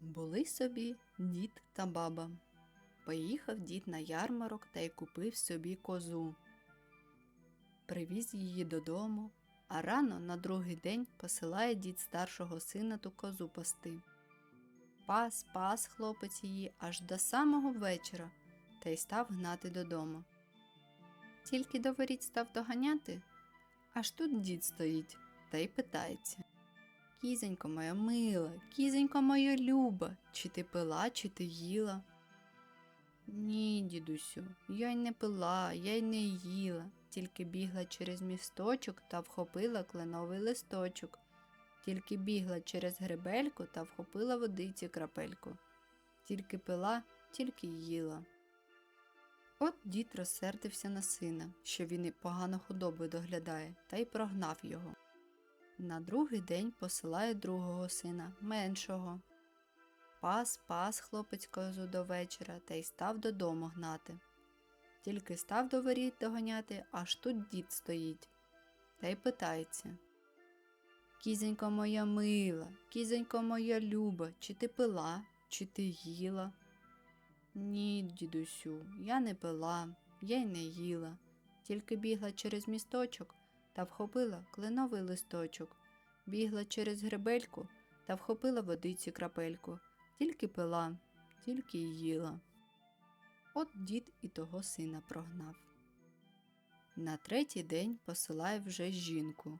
Були собі дід та баба. Поїхав дід на ярмарок та й купив собі козу. Привіз її додому, а рано на другий день посилає дід старшого сина ту козу пасти. Пас, пас хлопець її аж до самого вечора та й став гнати додому. Тільки до воріт став доганяти, аж тут дід стоїть та й питається. Кізонько моя мила, кізонько моя люба, чи ти пила, чи ти їла? Ні, дідусю, я й не пила, я й не їла, тільки бігла через місточок та вхопила кленовий листочок, тільки бігла через гребельку та вхопила водиці крапельку, тільки пила, тільки їла. От дід розсердився на сина, що він і погано худобу доглядає, та й прогнав його. На другий день посилає другого сина, меншого. Пас, пас хлопець козу до вечора та й став додому гнати. Тільки став до воріт доганяти, аж тут дід стоїть. Та й питається. Кізонько моя мила, кізонько моя люба, чи ти пила, чи ти їла? Ні, дідусю, я не пила, я й не їла, тільки бігла через місточок та вхопила кленовий листочок, бігла через гребельку та вхопила водиці крапельку, тільки пила, тільки й їла. От дід і того сина прогнав. На третій день посилає вже жінку.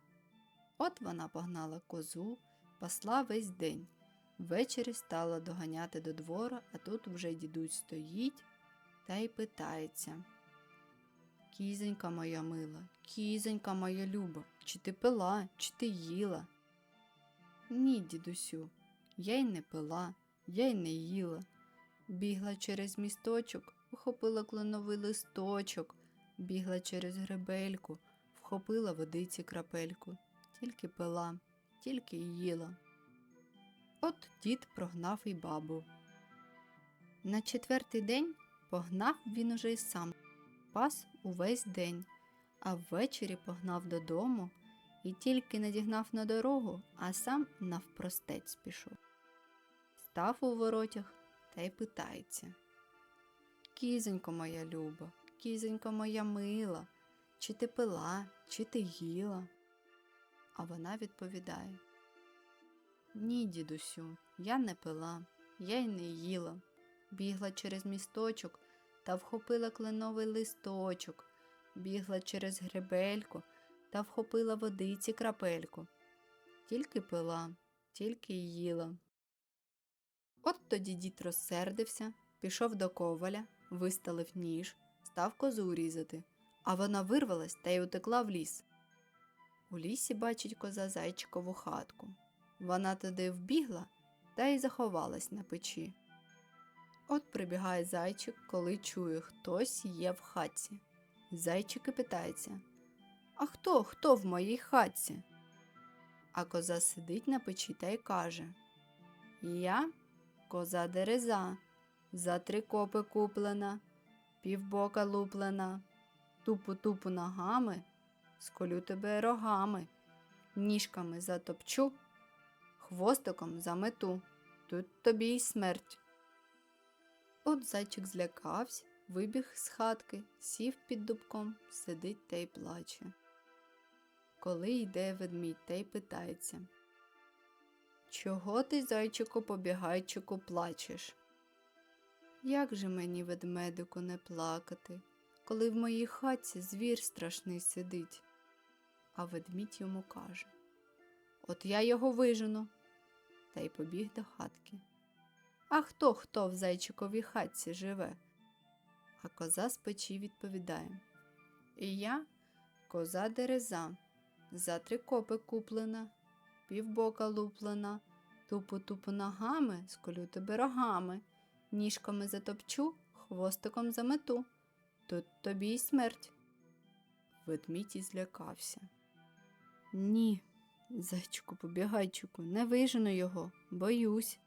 От вона погнала козу, пасла весь день. Ввечері стала доганяти до двора, а тут вже дідусь стоїть та й питається. Кізонька моя мила, кізонька моя люба, чи ти пила, чи ти їла? Ні, дідусю, я й не пила, я й не їла. Бігла через місточок, вхопила кленовий листочок, бігла через гребельку, вхопила водиці крапельку, тільки пила, тільки їла. От дід прогнав і бабу. На четвертий день погнав він уже й сам, пас увесь день, а ввечері погнав додому і тільки надігнав на дорогу, а сам навпростець пішов. Став у воротях та й питається. Кізонько моя люба, кізонько моя мила, чи ти пила, чи ти їла? А вона відповідає. Ні, дідусю, я не пила, я й не їла. Бігла через місточок та вхопила кленовий листочок, бігла через гребельку та вхопила водиці крапельку. Тільки пила, тільки й їла. От тоді дід розсердився, пішов до коваля, виставив ніж, став козу різати, а вона вирвалась та й утекла в ліс. У лісі бачить коза зайчикову хатку. Вона туди вбігла та й заховалась на печі. От прибігає зайчик, коли чує, хтось є в хатці. Зайчик і питається А хто, хто в моїй хатці? А коза сидить на печі та й каже Я коза дереза, за три копи куплена, півбока луплена, тупу-тупу ногами, сколю тебе рогами, ніжками затопчу хвостиком замету. Тут тобі й смерть. От зайчик злякався, вибіг з хатки, сів під дубком, сидить та й плаче. Коли йде ведмідь та й питається Чого ти, зайчику, побігайчику, плачеш? Як же мені, ведмедику, не плакати, коли в моїй хатці звір страшний сидить? А ведмідь йому каже От я його вижену та й побіг до хатки. А хто хто в зайчиковій хатці живе? А коза з печі відповідає І я коза дереза, за три копи куплена, півбока луплена, тупу тупу ногами, сколю тебе рогами, ніжками затопчу, хвостиком замету. Тут тобі й смерть. Ведмідь злякався. Ні, Зайчику, побігайчику, не вижену його, боюсь.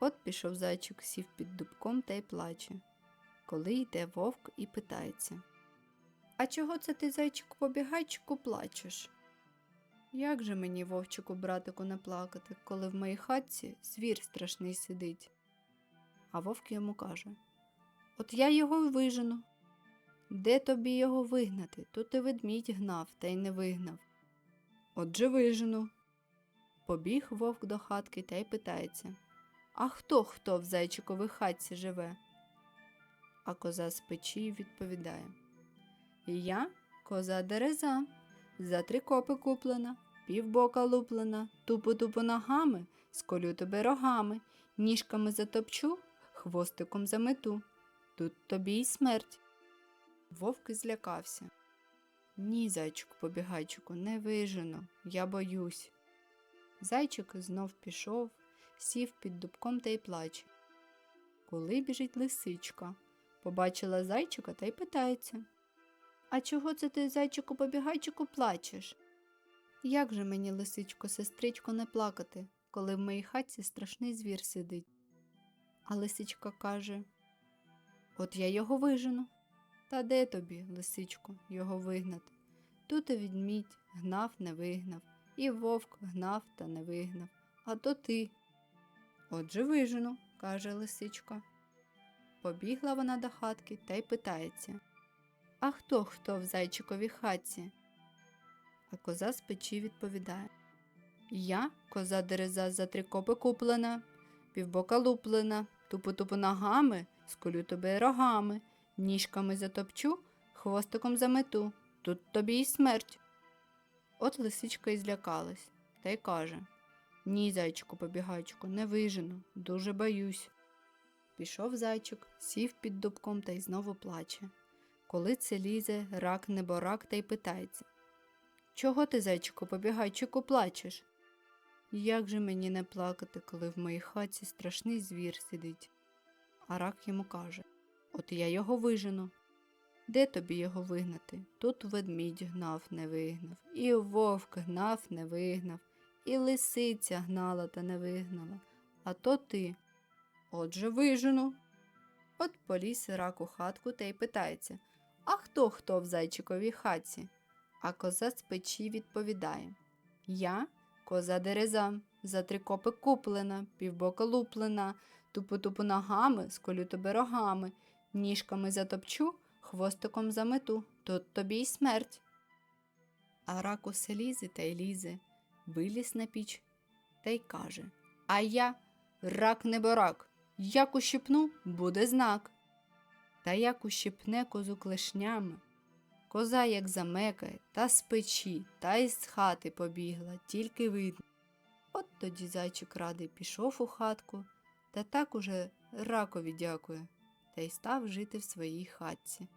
От пішов зайчик, сів під дубком та й плаче. Коли йде вовк і питається А чого це ти, зайчику, побігайчику, плачеш? Як же мені, вовчику, братику, не плакати, коли в моїй хатці звір страшний сидить? А вовк йому каже От я його й вижену. Де тобі його вигнати? Тут і ведмідь гнав, та й не вигнав. Отже вижену. Побіг вовк до хатки та й питається А хто хто в зайчиковій хатці живе? А коза з печі відповідає Я коза дереза, за три копи куплена, півбока луплена, тупо-тупо ногами, сколю тебе рогами, ніжками затопчу, хвостиком замету. Тут тобі й смерть. Вовк злякався. Ні, зайчику побігайчику, не вижену, я боюсь. Зайчик знов пішов, сів під дубком та й плаче. Коли біжить лисичка, побачила зайчика та й питається. А чого це ти, зайчику побігайчику, плачеш? Як же мені, лисичко, сестричко, не плакати, коли в моїй хатці страшний звір сидить? А лисичка каже От я його вижену. Та де тобі, лисичко, його вигнати? Тут і відмідь гнав, не вигнав, і вовк гнав та не вигнав, а то ти. Отже вижену, каже лисичка. Побігла вона до хатки та й питається А хто хто в зайчиковій хатці? А коза з печі відповідає Я, коза дереза за три копи куплена, півбока луплена, тупо-тупо ногами, сколю тебе рогами, ніжками затопчу, хвостиком замету, тут тобі й смерть. От лисичка й злякалась та й каже Ні, зайчику побігайчику, не вижену, дуже боюсь. Пішов зайчик, сів під дубком та й знову плаче. Коли це лізе, рак неборак та й питається Чого ти, зайчику, побігайчику, плачеш? Як же мені не плакати, коли в моїй хаті страшний звір сидить? А рак йому каже От я його вижену. Де тобі його вигнати? Тут ведмідь гнав, не вигнав, і вовк гнав, не вигнав, і лисиця гнала та не вигнала. А то ти. Отже, вижену. От поліз рак у хатку та й питається А хто хто в зайчиковій хатці? А коза з печі відповідає Я коза дереза, за три копи куплена, півбока луплена, тупо-тупо ногами, сколю тебе рогами, ніжками затопчу, хвостиком замету, тут тобі й смерть. А рак усе лізе та й лізе, виліз на піч та й каже А я рак неборак, як ущипну, буде знак. Та як ущипне козу клешнями, коза як замекає, та з печі, та й з хати побігла, тільки видно. От тоді зайчик радий пішов у хатку, та так уже ракові дякує, та й став жити в своїй хатці.